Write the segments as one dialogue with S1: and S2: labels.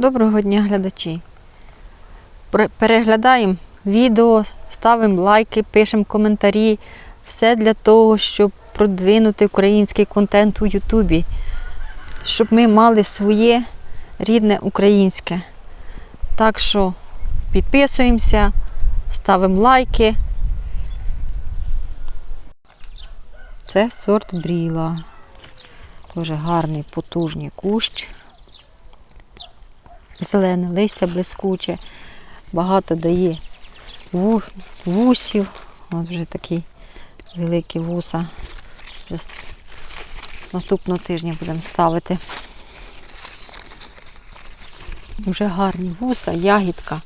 S1: Доброго дня, глядачі. Переглядаємо відео, ставимо лайки, пишемо коментарі. Все для того, щоб продвинути український контент у Ютубі, щоб ми мали своє рідне українське. Так що підписуємося, ставимо лайки. Це сорт бріла. Дуже гарний потужний кущ. Зелене листя блискуче, багато дає ву- вусів. От вже такі великі вуса. Наступного тижня будемо ставити. Вже гарні вуса, ягідка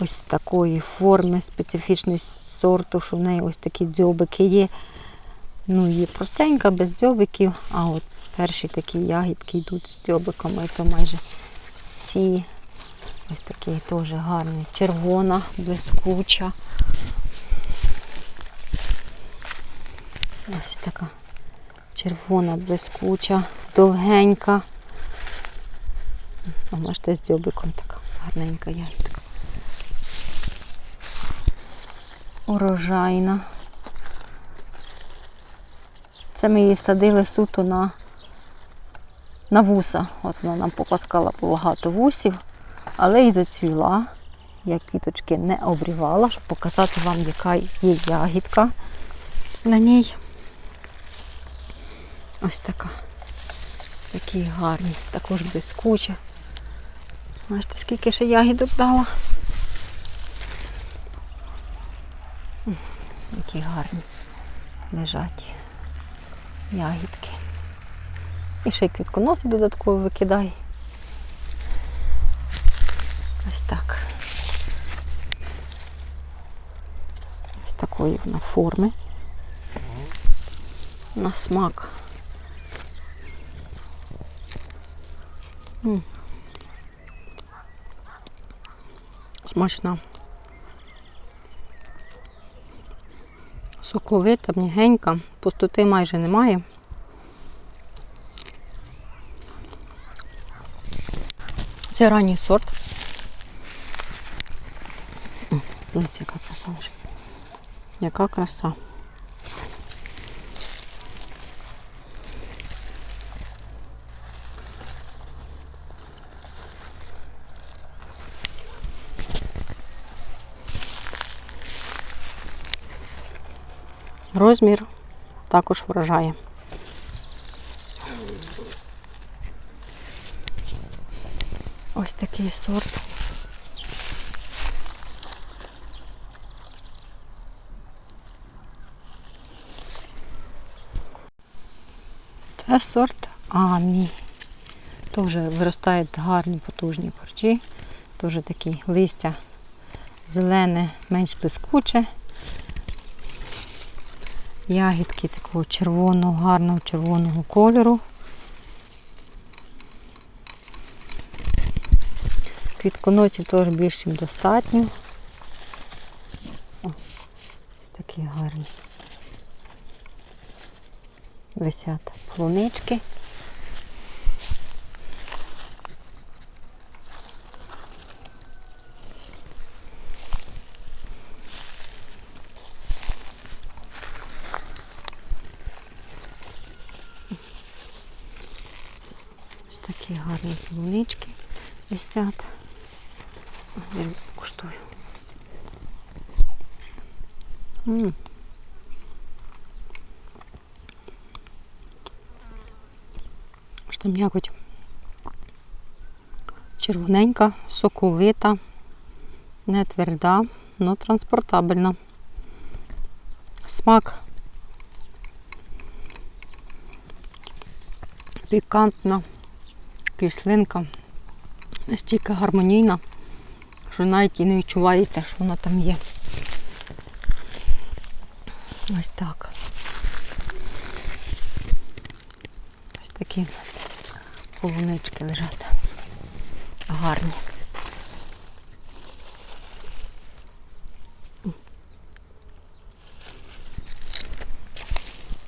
S1: ось такої форми, специфічної сорту, що в неї ось такі дзьобики є. Ну, є простенька, без дзьобиків, а от перші такі ягідки йдуть з дзьобиками, то майже всі. Ось такий теж гарний. Червона, блискуча. Ось така червона, блискуча, довгенька. А бачите, з дзьобиком така гарненька ягідка. Урожайна. Це ми її садили суто на, на вуса. От вона нам попаскала багато вусів, але і зацвіла. Я квіточки не обрівала, щоб показати вам, яка є ягідка на ній. Ось така. Такі гарні, також блискуча. Бачите, скільки ще ягідок дала. Які гарні лежать ягідки. І ще й квітконоси додатково викидає. Ось так. Ось такої вона форми. На смак. М. Смачна. Соковита, м'ягенька, пустоти майже немає. Це ранній сорт. М, Дивіться, яка краса вже. Яка краса. Розмір також вражає. Ось такий сорт. Це сорт Амі. Теж виростають гарні потужні корчі. Теж такі листя зелене, менш блискуче. Ягідки такого червоного, гарного червоного кольору. Квітконотів теж більш ніж достатньо. О, ось такі гарні. Висять полунички. Ось такі гарні полунички висять. Я куштую. М. Аж там якось червоненька, соковита, не тверда, але транспортабельна. Смак пікантна, кислинка, настільки гармонійна, що навіть і не відчувається, що вона там є. Ось так. Ось такі у нас полунички лежать. Гарні.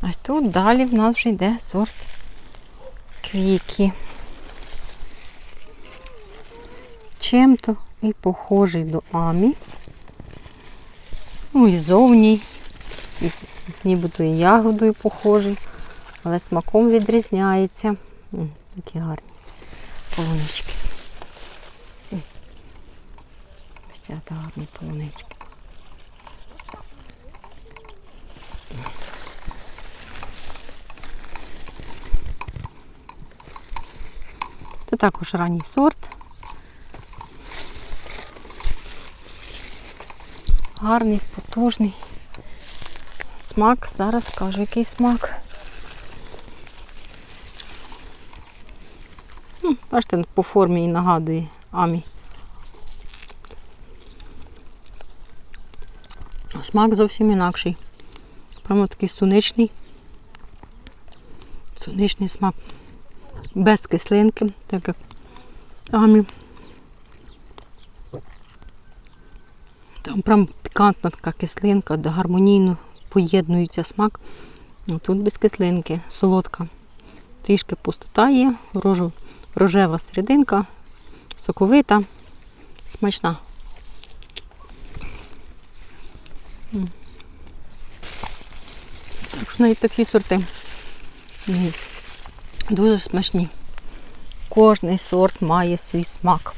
S1: Ось тут далі в нас вже йде сорт квіки. чим-то і похожий до Амі. Ну і зовні, і нібито і ягодою похожий, але смаком відрізняється. М, Які гарні полунички. Ось це гарні полунички. Це також ранній сорт. Гарний, потужний. Смак, зараз скажу, який смак. М, Бачите, по формі і нагадує амі. Смак зовсім інакший. Прямо такий суничний. Суничний смак. Без кислинки, так як амі. Там прям пікантна така кислинка, де гармонійно поєднується смак. Тут без кислинки, солодка. Трішки пустота є, рожева серединка, соковита, смачна. Так що навіть такі сорти. Дуже смачні. Кожний сорт має свій смак.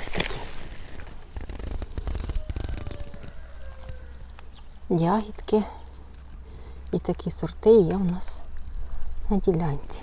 S1: Ось такі. Ягідки і такі сорти є у нас на ділянці.